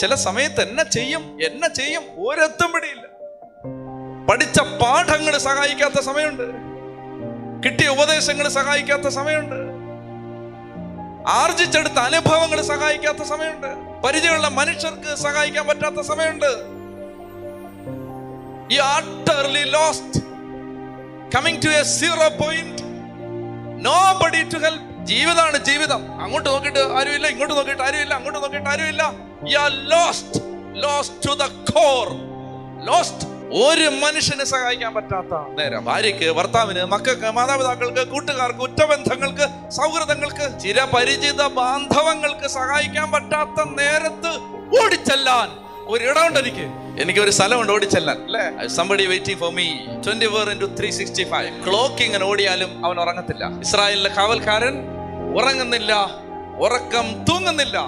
ചില സമയത്ത് എന്നെ ചെയ്യും എന്നെ ചെയ്യും ഒരെത്തും പിടിയില്ല. പഠിച്ച പാഠങ്ങൾ സഹായിക്കാത്ത സമയമുണ്ട്. കിട്ടിയ ഉപദേശങ്ങൾ സഹായിക്കാത്ത സമയമുണ്ട്. ആർജിച്ചെടുത്ത അനുഭവങ്ങൾ സഹായിക്കാത്ത സമയമുണ്ട്. പരിചയമുള്ള മനുഷ്യർക്ക് സഹായിക്കാൻ പറ്റാത്ത സമയമുണ്ട്. ഈ utterly lost coming to a zero zero point buddy to help ജീവിതമാണ് ജീവിതം. അങ്ങോട്ട് നോക്കിയിട്ട് ഇല്ല ഇങ്ങോട്ട് നോക്കിയിട്ട് ഇല്ല അങ്ങോട്ട് നോക്കിയിട്ട് are lost lost to the core lost ഒരു മനുഷ്യനെ സഹായിക്കാൻ പറ്റാത്ത നേരം. ഭാര്യയ്ക്ക് ഭർത്താവിന് മക്കൾക്ക് മാതാപിതാക്കൾക്ക് കൂട്ടുകാർക്ക് ഉറ്റബന്ധങ്ങൾക്ക് സൗഹൃദങ്ങൾക്ക് ചിരപരിചിത ബാന്ധവങ്ങൾക്ക് സഹായിക്കാൻ പറ്റാത്ത നേരത്ത് ഓടിച്ചെല്ലാൻ ഒരിടമുണ്ട് എനിക്ക്. എനിക്ക് ഒരു സ്ഥലമുണ്ട് ഓടിച്ചെല്ലാൻ അല്ലേ? Somebody waiting for me twenty four into three sixty five clock ഇങ്ങനെ ഓടിയാലും അവൻ ഉറങ്ങത്തില്ല. ഇസ്രായേലിലെ കാവൽക്കാരൻ ഉറങ്ങുന്നില്ല. ഉറക്കം തൂങ്ങുന്നില്ല.